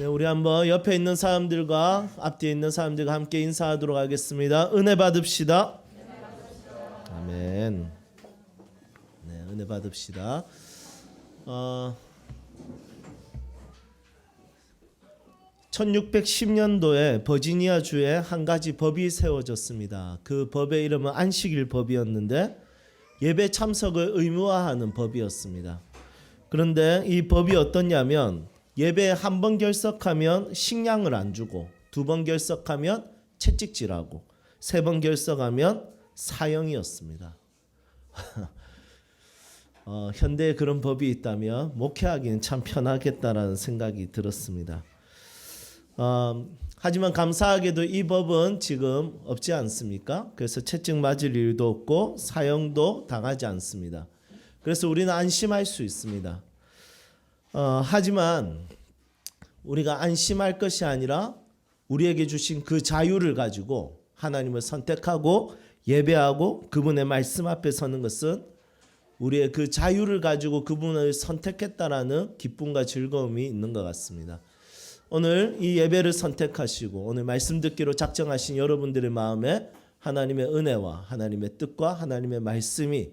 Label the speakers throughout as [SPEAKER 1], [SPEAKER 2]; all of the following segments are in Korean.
[SPEAKER 1] 네, 우리 한번 옆에 있는 사람들과 앞뒤에 있는 사람들과 함께 인사하도록 하겠습니다. 은혜 받읍시다. 아멘. 네, 은혜 받읍시다. 어, 1610년도에 버지니아 주에 한 가지 법이 세워졌습니다. 그 법의 이름은 안식일 법이었는데 예배 참석을 의무화하는 법이었습니다. 그런데 이 법이 어떻냐면 예배 한 번 결석하면 식량을 안 주고 두 번 결석하면 채찍질하고 세 번 결석하면 사형이었습니다. 어, 현대에 그런 법이 있다면 목회하기는 참 편하겠다라는 생각이 들었습니다. 어, 하지만 감사하게도 이 법은 지금 없지 않습니까? 그래서 채찍 맞을 일도 없고 사형도 당하지 않습니다. 그래서 우리는 안심할 수 있습니다. 어, 하지만 우리가 안심할 것이 아니라 우리에게 주신 그 자유를 가지고 하나님을 선택하고 예배하고 그분의 말씀 앞에 서는 것은 우리의 그 자유를 가지고 그분을 선택했다라는 기쁨과 즐거움이 있는 것 같습니다. 오늘 이 예배를 선택하시고 오늘 말씀 듣기로 작정하신 여러분들의 마음에 하나님의 은혜와 하나님의 뜻과 하나님의 말씀이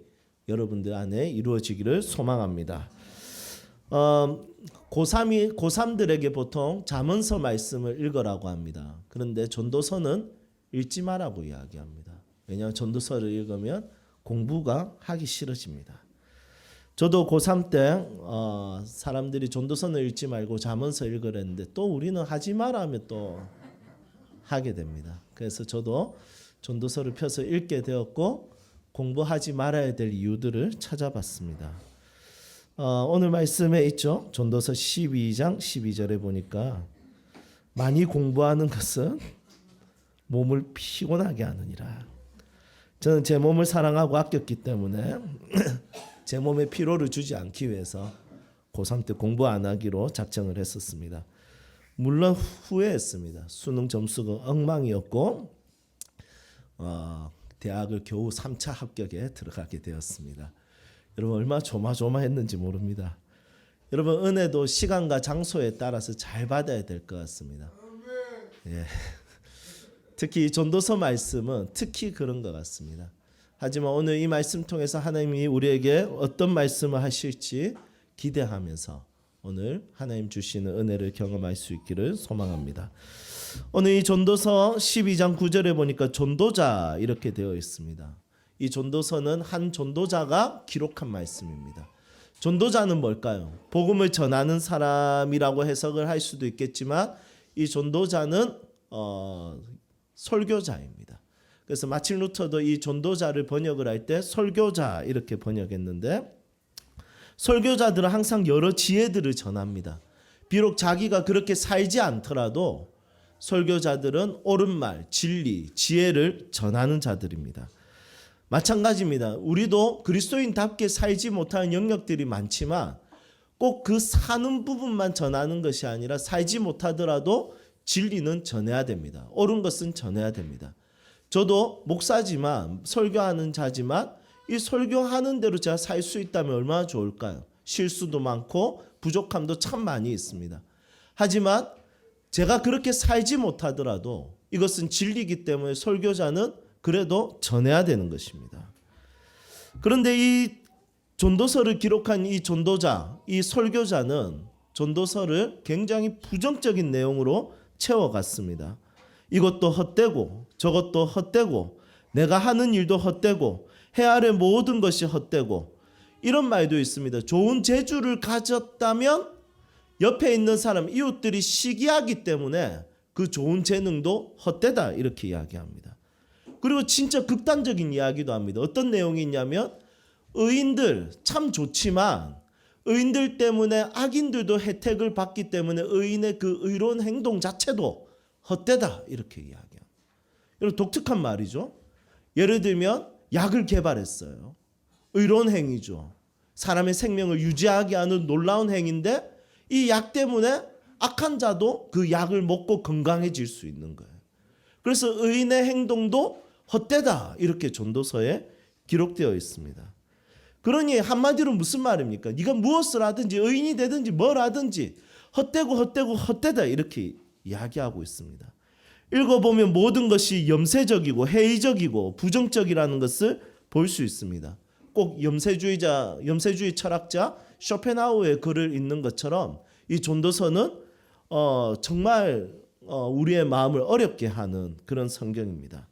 [SPEAKER 1] 여러분들 안에 이루어지기를 소망합니다. 어, 고3이 고3들에게 보통 잠언서 말씀을 읽으라고 합니다. 그런데 전도서는 읽지 말라고 이야기합니다. 왜냐하면 전도서를 읽으면 공부가 하기 싫어집니다. 저도 고3 때 어, 사람들이 전도서는 읽지 말고 잠언서 읽으랬는데 또 우리는 하지 마라 하면 또 하게 됩니다. 그래서 저도 전도서를 펴서 읽게 되었고 공부하지 말아야 될 이유들을 찾아봤습니다. 어, 오늘 말씀에 있죠. 전도서 12장 12절에 보니까 많이 공부하는 것은 몸을 피곤하게 하느니라. 저는 제 몸을 사랑하고 아꼈기 때문에 제 몸에 피로를 주지 않기 위해서 고3 때 공부 안 하기로 작정을 했었습니다. 물론 후회했습니다. 수능 점수가 엉망이었고 어, 대학을 겨우 3차 합격에 들어가게 되었습니다. 여러분 얼마나 조마조마했는지 모릅니다. 여러분 은혜도 시간과 장소에 따라서 잘 받아야 될 것 같습니다. 예. 특히 전도서 말씀은 특히 그런 것 같습니다. 하지만 오늘 이 말씀 통해서 하나님이 우리에게 어떤 말씀을 하실지 기대하면서 오늘 하나님 주시는 은혜를 경험할 수 있기를 소망합니다. 오늘 이 전도서 12장 9절에 보니까 전도자 이렇게 되어 있습니다. 이 전도서는 한 전도자가 기록한 말씀입니다. 전도자는 뭘까요? 복음을 전하는 사람이라고 해석을 할 수도 있겠지만 이 전도자는 어, 설교자입니다. 그래서 마틴 루터도 이 전도자를 번역을 할 때 설교자 이렇게 번역했는데 설교자들은 항상 여러 지혜들을 전합니다. 비록 자기가 그렇게 살지 않더라도 설교자들은 옳은 말, 진리, 지혜를 전하는 자들입니다. 마찬가지입니다. 우리도 그리스도인답게 살지 못하는 영역들이 많지만 꼭 그 사는 부분만 전하는 것이 아니라 살지 못하더라도 진리는 전해야 됩니다. 옳은 것은 전해야 됩니다. 저도 목사지만 설교하는 자지만 이 설교하는 대로 제가 살 수 있다면 얼마나 좋을까요? 실수도 많고 부족함도 참 많이 있습니다. 하지만 제가 그렇게 살지 못하더라도 이것은 진리이기 때문에 설교자는 그래도 전해야 되는 것입니다. 그런데 이 전도서를 기록한 이 전도자, 이 설교자는 전도서를 굉장히 부정적인 내용으로 채워갔습니다. 이것도 헛되고 저것도 헛되고 내가 하는 일도 헛되고 해 아래 모든 것이 헛되고 이런 말도 있습니다. 좋은 재주를 가졌다면 옆에 있는 사람 이웃들이 시기하기 때문에 그 좋은 재능도 헛되다 이렇게 이야기합니다. 그리고 진짜 극단적인 이야기도 합니다. 어떤 내용이 있냐면 의인들 참 좋지만 의인들 때문에 악인들도 혜택을 받기 때문에 의인의 그 의로운 행동 자체도 헛되다 이렇게 이야기합니다. 여러분 독특한 말이죠. 예를 들면 약을 개발했어요. 의로운 행위죠. 사람의 생명을 유지하게 하는 놀라운 행위인데 이 약 때문에 악한 자도 그 약을 먹고 건강해질 수 있는 거예요. 그래서 의인의 행동도 헛되다 이렇게 전도서에 기록되어 있습니다. 그러니 한마디로 무슨 말입니까? 네가 무엇을 하든지 의인이 되든지 뭘 하든지 헛되고 헛되고 헛되다 이렇게 이야기하고 있습니다. 읽어보면 모든 것이 염세적이고 회의적이고 부정적이라는 것을 볼 수 있습니다. 꼭 염세주의자, 염세주의 철학자 쇼펜하우의 글을 읽는 것처럼 이 존도서는 어, 정말 어, 우리의 마음을 어렵게 하는 그런 성경입니다.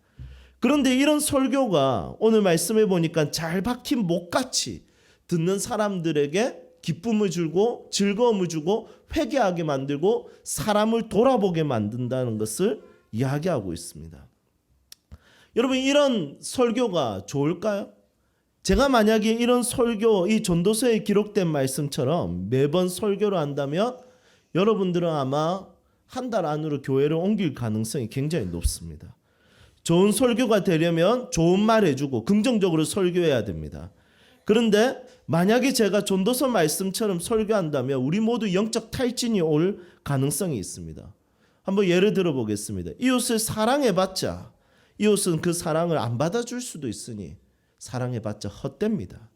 [SPEAKER 1] 그런데 이런 설교가 오늘 말씀해 보니까 잘 박힌 목같이 듣는 사람들에게 기쁨을 주고 즐거움을 주고 회개하게 만들고 사람을 돌아보게 만든다는 것을 이야기하고 있습니다. 여러분 이런 설교가 좋을까요? 제가 만약에 이런 설교 이 전도서에 기록된 말씀처럼 매번 설교를 한다면 여러분들은 아마 한 달 안으로 교회를 옮길 가능성이 굉장히 높습니다. 좋은 설교가 되려면 좋은 말 해주고 긍정적으로 설교해야 됩니다. 그런데 만약에 제가 전도서 말씀처럼 설교한다면 우리 모두 영적 탈진이 올 가능성이 있습니다. 한번 예를 들어 보겠습니다. 이웃을 사랑해봤자 이웃은 그 사랑을 안 받아줄 수도 있으니 사랑해봤자 헛됩니다.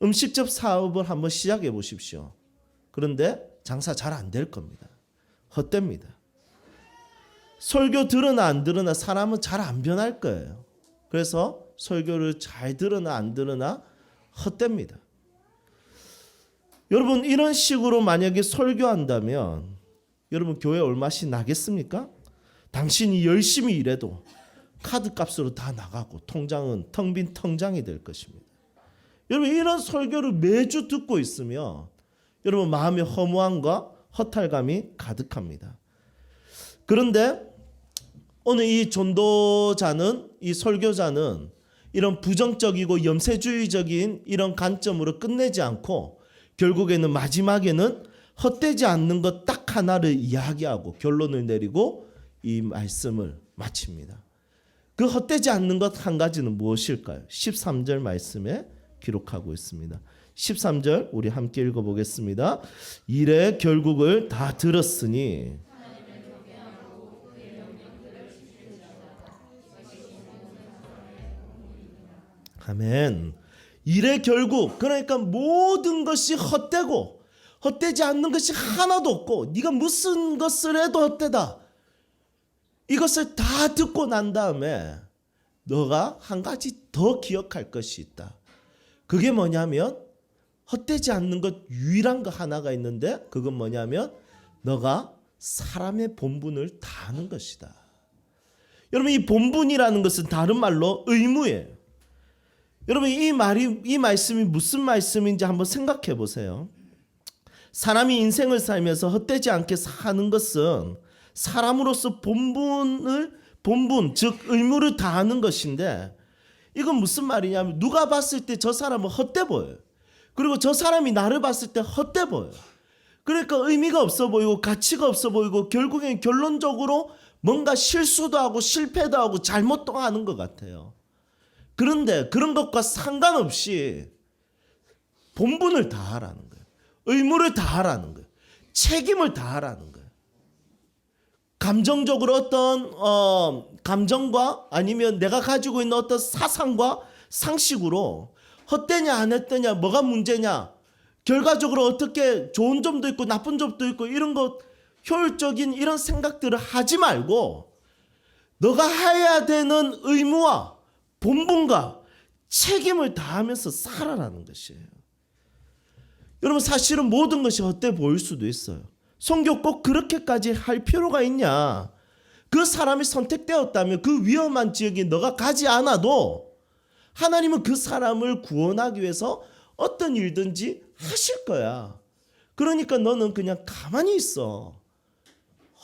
[SPEAKER 1] 음식점 사업을 한번 시작해 보십시오. 그런데 장사 잘 안 될 겁니다. 헛됩니다. 설교 들으나 안 들으나 사람은 잘 안 변할 거예요. 그래서 설교를 잘 들으나 안 들으나 헛됩니다. 여러분 이런 식으로 만약에 설교한다면 여러분 교회 얼마씩 나겠습니까? 당신이 열심히 일해도 카드 값으로 다 나가고 통장은 텅 빈 통장이 될 것입니다. 여러분 이런 설교를 매주 듣고 있으면 여러분 마음의 허무함과 허탈감이 가득합니다. 그런데 오늘 이 전도자는 이 설교자는 이런 부정적이고 염세주의적인 이런 관점으로 끝내지 않고 결국에는 마지막에는 헛되지 않는 것 딱 하나를 이야기하고 결론을 내리고 이 말씀을 마칩니다. 그 헛되지 않는 것 한 가지는 무엇일까요? 13절 말씀에 기록하고 있습니다. 13절 우리 함께 읽어 보겠습니다. 일의 결국을 다 들었으니 아멘. 일의 결국 그러니까 모든 것이 헛되고 헛되지 않는 것이 하나도 없고 네가 무슨 것을 해도 헛되다. 이것을 다 듣고 난 다음에 너가 한 가지 더 기억할 것이 있다. 그게 뭐냐면 헛되지 않는 것 유일한 것 하나가 있는데 그건 뭐냐면 너가 사람의 본분을 다하는 것이다. 여러분 이 본분이라는 것은 다른 말로 의무예요. 여러분 이 말이 이 말씀이 무슨 말씀인지 한번 생각해 보세요. 사람이 인생을 살면서 헛되지 않게 사는 것은 사람으로서 본분을 본분 즉 의무를 다하는 것인데 이건 무슨 말이냐면 누가 봤을 때 저 사람은 헛돼 보여요. 그리고 저 사람이 나를 봤을 때 헛돼 보여요. 그러니까 의미가 없어 보이고 가치가 없어 보이고 결국엔 결론적으로 뭔가 실수도 하고 실패도 하고 잘못도 하는 것 같아요. 그런데 그런 것과 상관없이 본분을 다하라는 거예요. 의무를 다하라는 거예요. 책임을 다하라는 거예요. 감정적으로 어떤 어, 감정과 아니면 내가 가지고 있는 어떤 사상과 상식으로 헛되냐 안 했더냐 뭐가 문제냐 결과적으로 어떻게 좋은 점도 있고 나쁜 점도 있고 이런 것 효율적인 이런 생각들을 하지 말고 너가 해야 되는 의무와 본분과 책임을 다하면서 살아라는 것이에요. 여러분 사실은 모든 것이 헛돼 보일 수도 있어요. 성교 꼭 그렇게까지 할 필요가 있냐? 그 사람이 선택되었다면 그 위험한 지역에 너가 가지 않아도 하나님은 그 사람을 구원하기 위해서 어떤 일든지 하실 거야. 그러니까 너는 그냥 가만히 있어.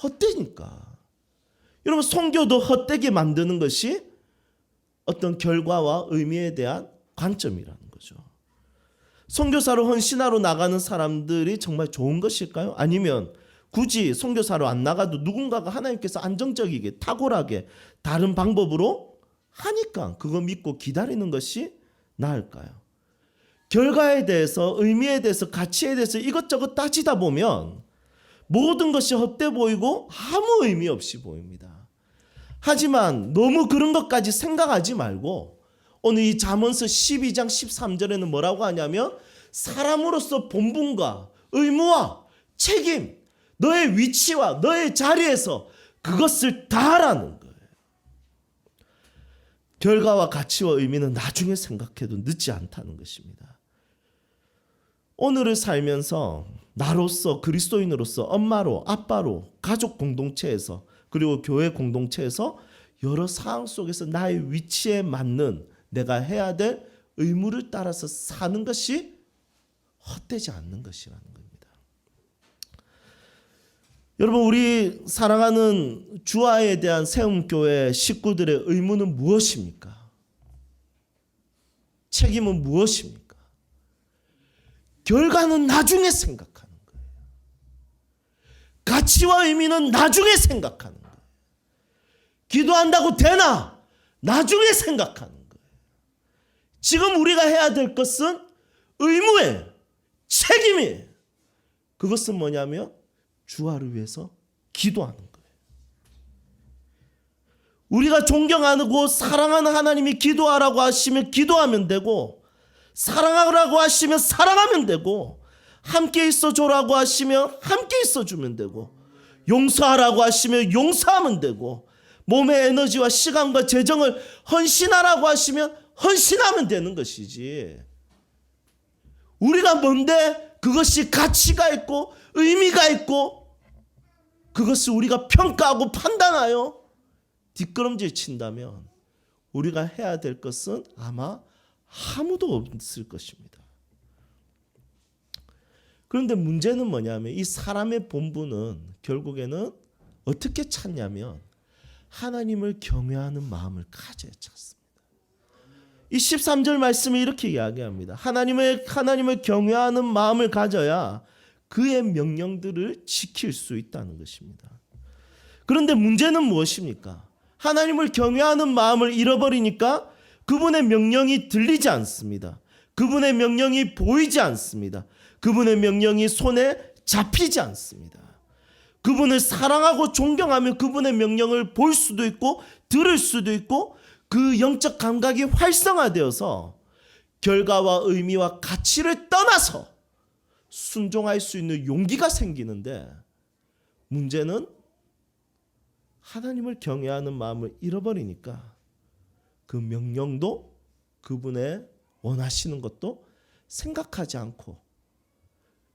[SPEAKER 1] 헛되니까. 여러분 성교도 헛되게 만드는 것이 어떤 결과와 의미에 대한 관점이라는 거죠. 선교사로 헌신하러 나가는 사람들이 정말 좋은 것일까요? 아니면 굳이 선교사로 안 나가도 누군가가 하나님께서 안정적이게 탁월하게 다른 방법으로 하니까 그거 믿고 기다리는 것이 나을까요? 결과에 대해서 의미에 대해서 가치에 대해서 이것저것 따지다 보면 모든 것이 헛돼 보이고 아무 의미 없이 보입니다. 하지만 너무 그런 것까지 생각하지 말고 오늘 이 잠언서 12장 13절에는 뭐라고 하냐면 사람으로서 본분과 의무와 책임 너의 위치와 너의 자리에서 그것을 다하라는 거예요. 결과와 가치와 의미는 나중에 생각해도 늦지 않다는 것입니다. 오늘을 살면서 나로서 그리스도인으로서 엄마로 아빠로 가족 공동체에서 그리고 교회 공동체에서 여러 상황 속에서 나의 위치에 맞는 내가 해야 될 의무를 따라서 사는 것이 헛되지 않는 것이라는 겁니다. 여러분 우리 사랑하는 주아에 대한 세움교회 식구들의 의무는 무엇입니까? 책임은 무엇입니까? 결과는 나중에 생각하는 거예요. 가치와 의미는 나중에 생각하는. 기도한다고 되나? 나중에 생각하는 거예요. 지금 우리가 해야 될 것은 의무예요. 책임이에요. 그것은 뭐냐면 주화를 위해서 기도하는 거예요. 우리가 존경하고 사랑하는 하나님이 기도하라고 하시면 기도하면 되고 사랑하라고 하시면 사랑하면 되고 함께 있어 줘라고 하시면 함께 있어 주면 되고 용서하라고 하시면 용서하면 되고 몸의 에너지와 시간과 재정을 헌신하라고 하시면 헌신하면 되는 것이지. 우리가 뭔데 그것이 가치가 있고 의미가 있고 그것을 우리가 평가하고 판단하여 뒷걸음질 친다면 우리가 해야 될 것은 아마 아무도 없을 것입니다. 그런데 문제는 뭐냐면 이 사람의 본분은 결국에는 어떻게 찾냐면 하나님을 경외하는 마음을 가져야 찾습니다. 이 13절 말씀이 이렇게 이야기합니다. 하나님을 하나님을 경외하는 마음을 가져야 그의 명령들을 지킬 수 있다는 것입니다. 그런데 문제는 무엇입니까? 하나님을 경외하는 마음을 잃어버리니까 그분의 명령이 들리지 않습니다. 그분의 명령이 보이지 않습니다. 그분의 명령이 손에 잡히지 않습니다. 그분을 사랑하고 존경하며 그분의 명령을 볼 수도 있고 들을 수도 있고 그 영적 감각이 활성화되어서 결과와 의미와 가치를 떠나서 순종할 수 있는 용기가 생기는데 문제는 하나님을 경외하는 마음을 잃어버리니까 그 명령도 그분의 원하시는 것도 생각하지 않고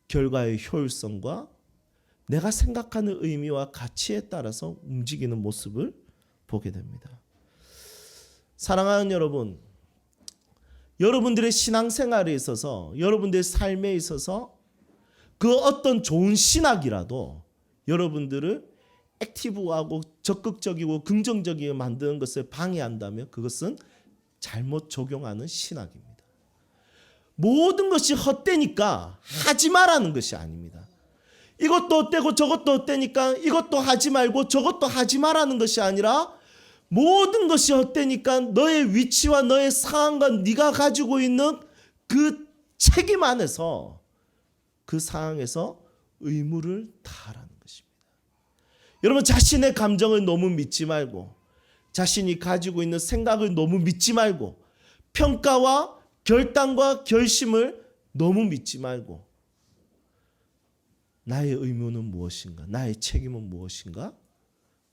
[SPEAKER 1] 결과의 효율성과 내가 생각하는 의미와 가치에 따라서 움직이는 모습을 보게 됩니다. 사랑하는 여러분, 여러분들의 신앙생활에 있어서 여러분들의 삶에 있어서 그 어떤 좋은 신학이라도 여러분들을 액티브하고 적극적이고 긍정적이게 만드는 것을 방해한다면 그것은 잘못 적용하는 신학입니다. 모든 것이 헛되니까 하지 말라는 것이 아닙니다. 이것도 어때고 저것도 어때니까 이것도 하지 말고 저것도 하지 말라는 것이 아니라 모든 것이 헛되니까 너의 위치와 너의 상황과 네가 가지고 있는 그 책임 안에서 그 상황에서 의무를 다하라는 것입니다. 여러분 자신의 감정을 너무 믿지 말고 자신이 가지고 있는 생각을 너무 믿지 말고 평가와 결단과 결심을 너무 믿지 말고 나의 의무는 무엇인가? 나의 책임은 무엇인가?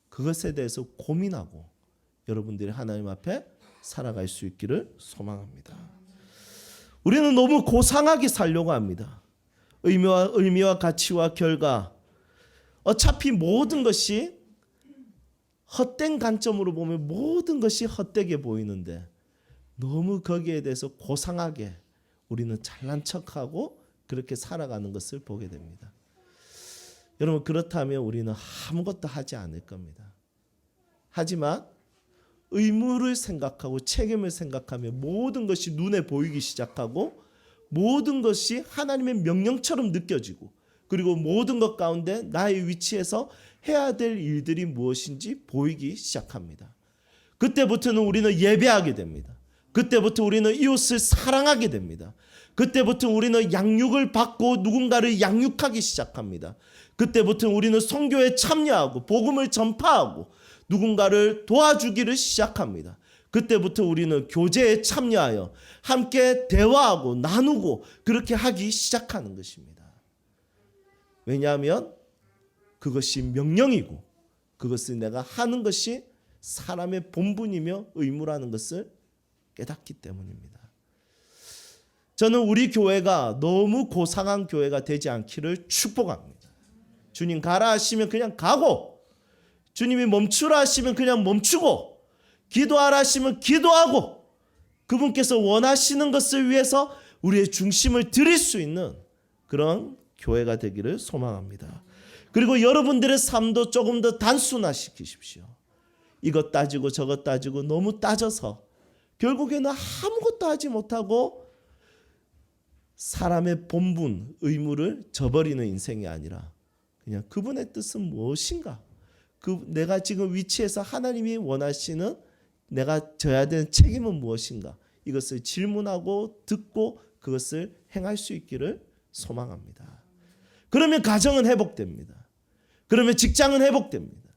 [SPEAKER 1] 그것에 대해서 고민하고 여러분들이 하나님 앞에 살아갈 수 있기를 소망합니다. 우리는 너무 고상하게 살려고 합니다. 의미와 의미와 가치와 결과 어차피 모든 것이 헛된 관점으로 보면 모든 것이 헛되게 보이는데 너무 거기에 대해서 고상하게 우리는 잘난 척하고 그렇게 살아가는 것을 보게 됩니다. 여러분 그렇다면 우리는 아무것도 하지 않을 겁니다. 하지만 의무를 생각하고 책임을 생각하며 모든 것이 눈에 보이기 시작하고 모든 것이 하나님의 명령처럼 느껴지고 그리고 모든 것 가운데 나의 위치에서 해야 될 일들이 무엇인지 보이기 시작합니다. 그때부터는 우리는 예배하게 됩니다. 그때부터 우리는 이웃을 사랑하게 됩니다. 그때부터 우리는 양육을 받고 누군가를 양육하기 시작합니다. 그때부터 우리는 성교에 참여하고 복음을 전파하고 누군가를 도와주기를 시작합니다. 그때부터 우리는 교제에 참여하여 함께 대화하고 나누고 그렇게 하기 시작하는 것입니다. 왜냐하면 그것이 명령이고 그것을 내가 하는 것이 사람의 본분이며 의무라는 것을 깨닫기 때문입니다. 저는 우리 교회가 너무 고상한 교회가 되지 않기를 축복합니다. 주님 가라 하시면 그냥 가고 주님이 멈추라 하시면 그냥 멈추고 기도하라 하시면 기도하고 그분께서 원하시는 것을 위해서 우리의 중심을 드릴 수 있는 그런 교회가 되기를 소망합니다. 그리고 여러분들의 삶도 조금 더 단순화시키십시오. 이것 따지고 저것 따지고 너무 따져서 결국에는 아무것도 하지 못하고 사람의 본분, 의무를 저버리는 인생이 아니라 그냥 그분의 뜻은 무엇인가? 그 내가 지금 위치에서 하나님이 원하시는 내가 져야 되는 책임은 무엇인가? 이것을 질문하고 듣고 그것을 행할 수 있기를 소망합니다. 그러면 가정은 회복됩니다. 그러면 직장은 회복됩니다.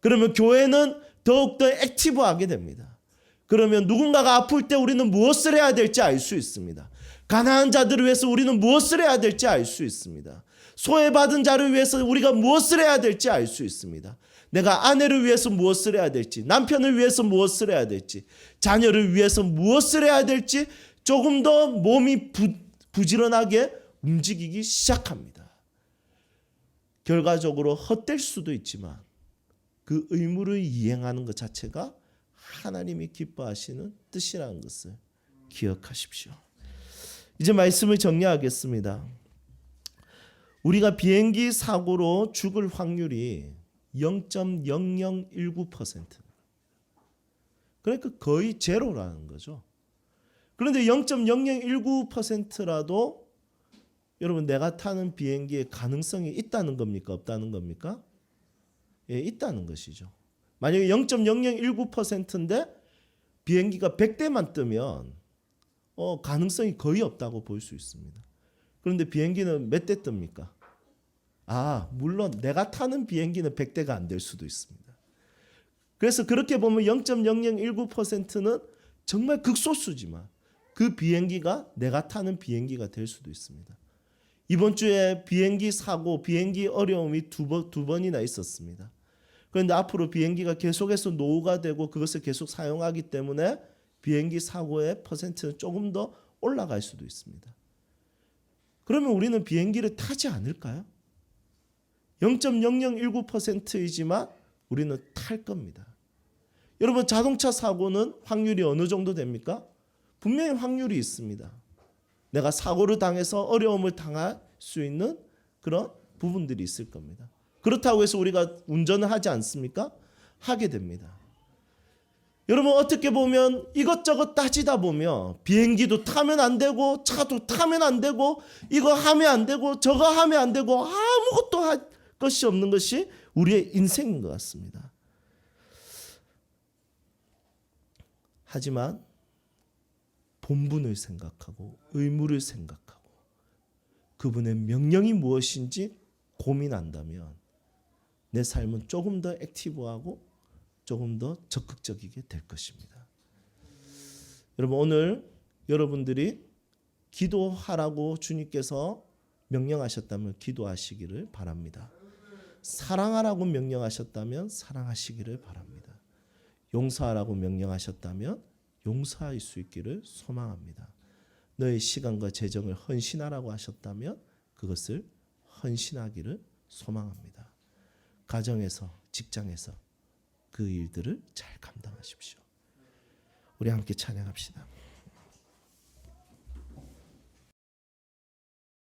[SPEAKER 1] 그러면 교회는 더욱더 액티브하게 됩니다. 그러면 누군가가 아플 때 우리는 무엇을 해야 될지 알 수 있습니다. 가난한 자들을 위해서 우리는 무엇을 해야 될지 알 수 있습니다. 소외받은 자를 위해서 우리가 무엇을 해야 될지 알 수 있습니다. 내가 아내를 위해서 무엇을 해야 될지, 남편을 위해서 무엇을 해야 될지, 자녀를 위해서 무엇을 해야 될지 조금 더 몸이 부, 부지런하게 움직이기 시작합니다. 결과적으로 헛될 수도 있지만 그 의무를 이행하는 것 자체가 하나님이 기뻐하시는 뜻이라는 것을 기억하십시오. 이제 말씀을 정리하겠습니다. 우리가 비행기 사고로 죽을 확률이 0.0019%. 그러니까 거의 제로라는 거죠. 그런데 0.0019%라도 여러분 내가 타는 비행기의 가능성이 있다는 겁니까? 없다는 겁니까? 예, 있다는 것이죠. 만약에 0.0019%인데 비행기가 100대만 뜨면 어, 가능성이 거의 없다고 볼 수 있습니다. 그런데 비행기는 몇 대 뜹니까? 아, 물론 내가 타는 비행기는 100대가 안 될 수도 있습니다. 그래서 그렇게 보면 0.0019%는 정말 극소수지만 그 비행기가 내가 타는 비행기가 될 수도 있습니다. 이번 주에 비행기 사고, 비행기 어려움이 두, 번, 두 번이나 있었습니다. 그런데 앞으로 비행기가 계속해서 노후가 되고 그것을 계속 사용하기 때문에 비행기 사고의 퍼센트는 조금 더 올라갈 수도 있습니다. 그러면 우리는 비행기를 타지 않을까요? 0.0019%이지만 우리는 탈 겁니다. 여러분 자동차 사고는 확률이 어느 정도 됩니까? 분명히 확률이 있습니다. 내가 사고를 당해서 어려움을 당할 수 있는 그런 부분들이 있을 겁니다. 그렇다고 해서 우리가 운전을 하지 않습니까? 하게 됩니다. 여러분 어떻게 보면 이것저것 따지다 보면 비행기도 타면 안 되고 차도 타면 안 되고 이거 하면 안 되고 저거 하면 안 되고 아무것도 할 것이 없는 것이 우리의 인생인 것 같습니다. 하지만 본분을 생각하고 의무를 생각하고 그분의 명령이 무엇인지 고민한다면 내 삶은 조금 더 액티브하고 조금 더 적극적이게 될 것입니다. 여러분 오늘 여러분들이 기도하라고 주님께서 명령하셨다면 기도하시기를 바랍니다. 사랑하라고 명령하셨다면 사랑하시기를 바랍니다. 용서하라고 명령하셨다면 용서할 수 있기를 소망합니다. 너의 시간과 재정을 헌신하라고 하셨다면 그것을 헌신하기를 소망합니다. 가정에서 직장에서 그 일들을 잘 감당하십시오. 우리 함께 찬양합시다.